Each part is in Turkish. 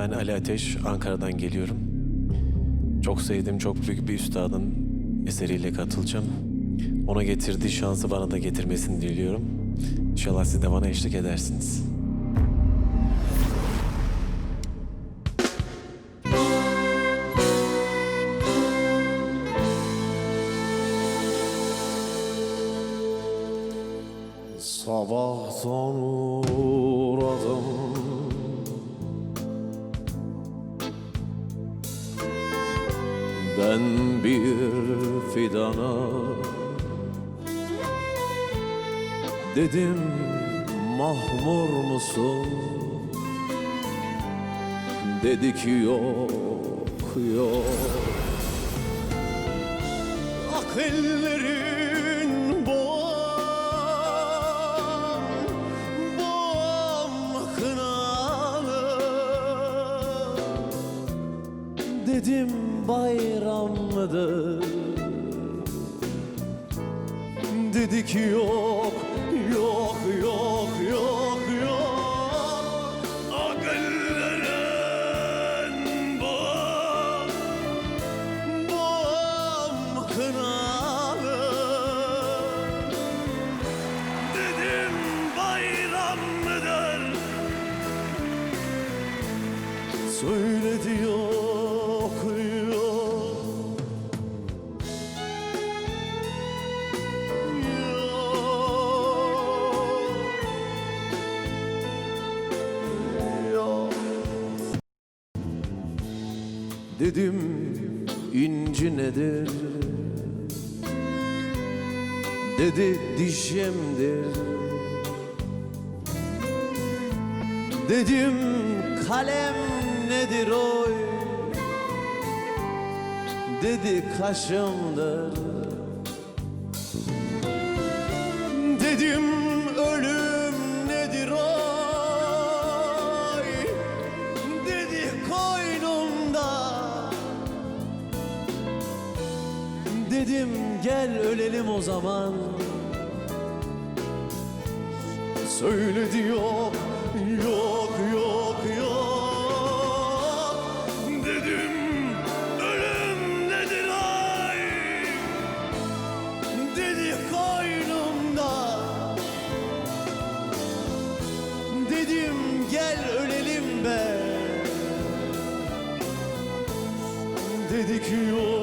Ben Ali Ateş, Ankara'dan geliyorum. Çok sevdiğim çok büyük bir üstadın eseriyle katılacağım. Ona getirdiği şansı bana da getirmesini diliyorum. İnşallah siz de bana eşlik edersiniz. Sabahtan uğradım Ben bir fidana. Dedim mahmur musun? Dedi ki yok yok. Ah ellerin boğam Boğam kınalı Dedim bayram mıdır Dedi ki yok yok Dedim inci nedir? Dedi dişimdir. Dedim kalem nedir oy? Dedi kaşımdır. Dedim Dedim gel ölelim o zaman. Söyledi yok, yok, yok, yok. Dedim ölüm nedir ay? Dedi koynumda. Dedim gel ölelim be. Dedi ki yok.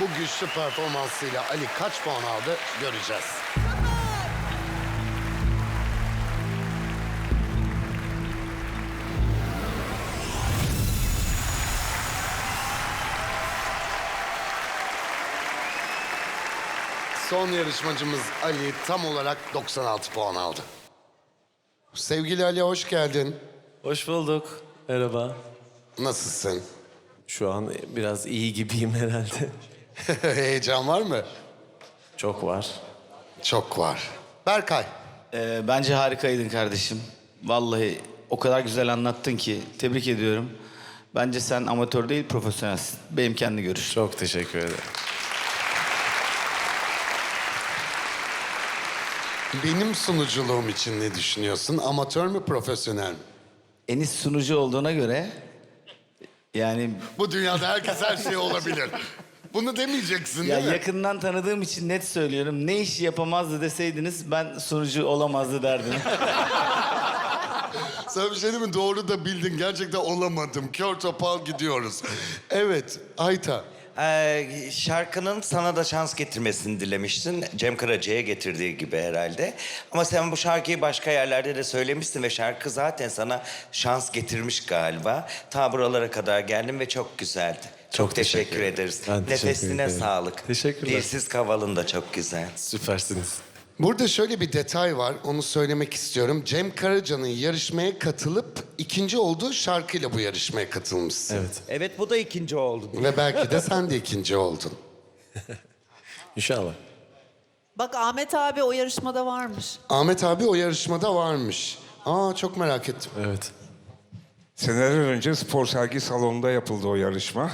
Bu güçlü performansıyla Ali kaç puan aldı göreceğiz. Son yarışmacımız Ali tam olarak 96 puan aldı. Sevgili Ali hoş geldin. Hoş bulduk. Merhaba. Nasılsın? Şu an biraz iyi gibiyim herhalde. Heyecan var mı? Çok var. Çok var. Berkay. Ee, bence harikaydın kardeşim. Vallahi o kadar güzel anlattın ki tebrik ediyorum. Bence sen amatör değil profesyonelsin. Benim kendi görüşüm. Çok teşekkür ederim. Benim sunuculuğum için ne düşünüyorsun? Amatör mü, profesyonel mi? Enis sunucu olduğuna göre yani Bu dünyada herkes her şey olabilir. Bunu demeyeceksin Ya değil mi? yakından tanıdığım için net söylüyorum. Ne iş yapamazdı deseydiniz ben sunucu olamazdı derdim. Sana bir şey diyeyim mi? Doğru da bildin. Gerçekten olamadım. Kör topal gidiyoruz. Evet, Ayta. Ee, şarkının sana da şans getirmesini dilemiştin. Cem Karaca'ya getirdiği gibi herhalde. Ama sen bu şarkıyı başka yerlerde de söylemiştin ve şarkı zaten sana şans getirmiş galiba. Ta buralara kadar geldin ve çok güzeldi. Çok, teşekkür, teşekkür ederiz. Ben teşekkür Nefesine ederim. sağlık. Teşekkürler. Dilsiz kavalın da çok güzel. Süpersiniz. Burada şöyle bir detay var. Onu söylemek istiyorum. Cem Karaca'nın yarışmaya katılıp ikinci olduğu şarkıyla bu yarışmaya katılmışsın. Evet. Evet bu da ikinci oldu. Ve belki de sen de ikinci oldun. İnşallah. Bak Ahmet abi o yarışmada varmış. Ahmet abi o yarışmada varmış. Aa çok merak ettim. Evet. Seneler önce spor sergi salonunda yapıldı o yarışma.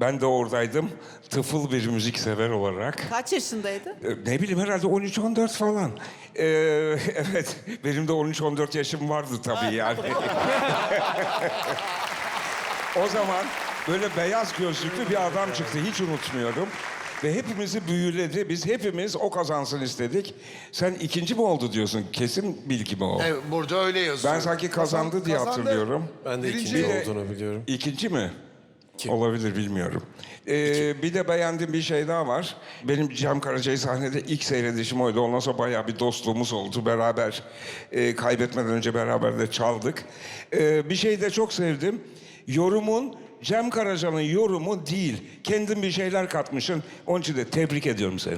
Ben de oradaydım. Tıfıl bir müzik sever olarak. Kaç yaşındaydı? Ee, Ne bileyim herhalde 13-14 falan. Ee, evet, benim de 13-14 yaşım vardı tabii yani. o zaman böyle beyaz gözlüklü bir adam çıktı, hiç unutmuyorum. Ve hepimizi büyüledi. Biz hepimiz o kazansın istedik. Sen ikinci mi oldu diyorsun? Kesin bilgi mi o? Evet, burada öyle yazıyor. Ben sanki kazandı diye hatırlıyorum. Ben de Birinci ikinci olduğunu biliyorum. İkinci mi? Olabilir bilmiyorum. Ee, bir de beğendiğim bir şey daha var. Benim Cem Karaca'yı sahnede ilk seyredişim oydu. Ondan sonra bayağı bir dostluğumuz oldu. Beraber e, kaybetmeden önce beraber de çaldık. Ee, bir şey de çok sevdim. Yorumun Cem Karaca'nın yorumu değil. Kendin bir şeyler katmışsın. Onun için de tebrik ediyorum seni.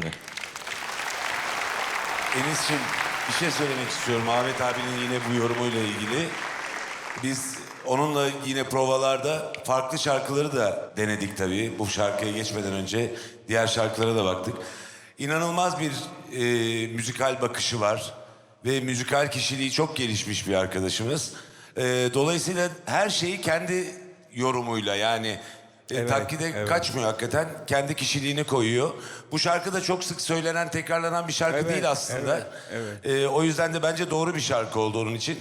Enis'ciğim bir şey söylemek istiyorum. Ahmet abinin yine bu yorumuyla ilgili. Biz onunla yine provalarda farklı şarkıları da denedik tabii. Bu şarkıya geçmeden önce diğer şarkılara da baktık. İnanılmaz bir e, müzikal bakışı var. Ve müzikal kişiliği çok gelişmiş bir arkadaşımız. E, dolayısıyla her şeyi kendi yorumuyla yani e, Evet, taklide evet. kaçmıyor hakikaten. Kendi kişiliğini koyuyor. Bu şarkı da çok sık söylenen, tekrarlanan bir şarkı Evet, değil aslında. evet, Ee, o yüzden de bence doğru bir şarkı oldu onun için.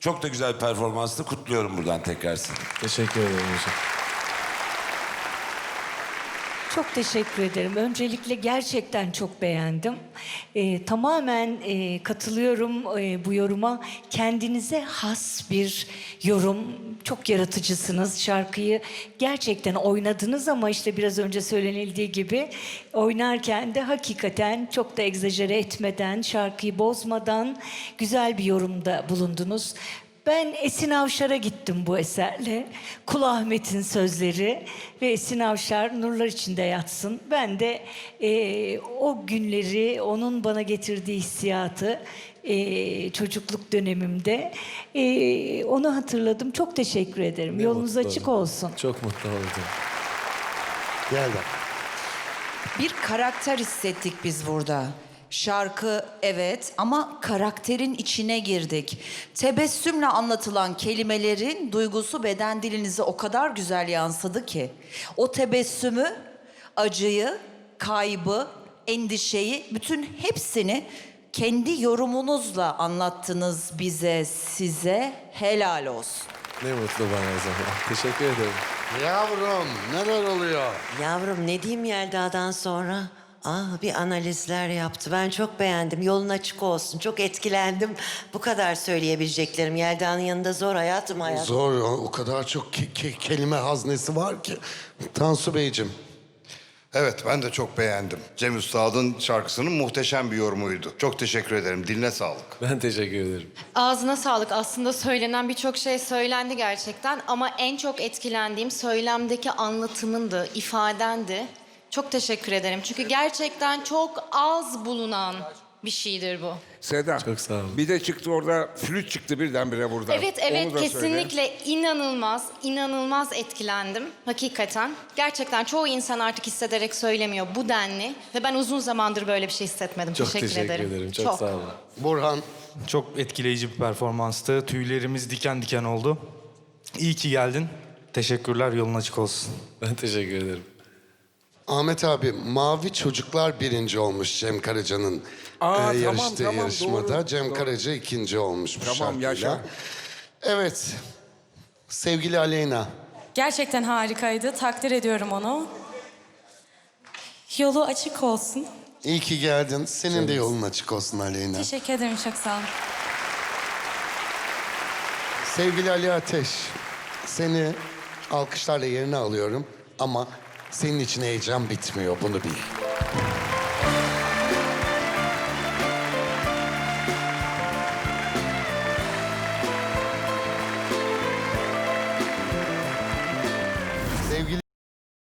Çok da güzel bir performanstı. Kutluyorum buradan tekrar seni. Teşekkür ederim hocam. Çok teşekkür ederim. Öncelikle gerçekten çok beğendim. Ee, tamamen e, katılıyorum e, bu yoruma. Kendinize has bir yorum. Çok yaratıcısınız. Şarkıyı gerçekten oynadınız ama işte biraz önce söylenildiği gibi oynarken de hakikaten çok da egzajere etmeden, şarkıyı bozmadan güzel bir yorumda bulundunuz. Ben Esin Avşar'a gittim bu eserle. Kul Ahmet'in sözleri ve Esin Avşar nurlar içinde yatsın. Ben de eee, o günleri, onun bana getirdiği hissiyatı eee, çocukluk dönemimde eee, onu hatırladım. Çok teşekkür ederim. Ne Yolunuz mutlu açık oldum. olsun. Çok mutlu oldum. Gel de. Bir karakter hissettik biz burada. Şarkı evet ama karakterin içine girdik. Tebessümle anlatılan kelimelerin duygusu beden dilinize o kadar güzel yansıdı ki. O tebessümü, acıyı, kaybı, endişeyi bütün hepsini kendi yorumunuzla anlattınız bize, size helal olsun. Ne mutlu bana o zaman. Teşekkür ederim. Yavrum neler oluyor? Yavrum ne diyeyim Yelda'dan sonra? Ah bir analizler yaptı. Ben çok beğendim. Yolun açık olsun. Çok etkilendim. Bu kadar söyleyebileceklerim. Yelda'nın yanında zor hayatım hayat. Zor o o kadar çok ke- ke- kelime haznesi var ki. Tansu Beyciğim. Evet ben de çok beğendim. Cem Üstad'ın şarkısının muhteşem bir yorumuydu. Çok teşekkür ederim. Diline sağlık. Ben teşekkür ederim. Ağzına sağlık. Aslında söylenen birçok şey söylendi gerçekten ama en çok etkilendiğim söylemdeki anlatımındı, ifadendi. Çok teşekkür ederim. Çünkü gerçekten çok az bulunan bir şeydir bu. Seda. Çok sağ olun. Bir de çıktı orada flüt çıktı birdenbire burada. Evet evet kesinlikle inanılmaz, inanılmaz etkilendim hakikaten. Gerçekten çoğu insan artık hissederek söylemiyor bu denli ve ben uzun zamandır böyle bir şey hissetmedim. Çok teşekkür, teşekkür ederim. ederim. Çok, sağ olun. Burhan. Çok etkileyici bir performanstı. Tüylerimiz diken diken oldu. İyi ki geldin. Teşekkürler. Yolun açık olsun. Ben teşekkür ederim. Ahmet abi Mavi Çocuklar birinci olmuş Cem Karaca'nın Aa, e, tamam, yarıştığı tamam, yarışmada. doğru, Cem doğru. Karaca ikinci olmuş bu Tamam, şarkıyla. yaşa. Evet. Sevgili Aleyna. Gerçekten harikaydı. Takdir ediyorum onu. Yolu açık olsun. İyi ki geldin. Senin de yolun açık olsun Aleyna. Teşekkür ederim çok sağ olun. Sevgili Ali Ateş, seni alkışlarla yerine alıyorum ama senin için heyecan bitmiyor, bunu bil.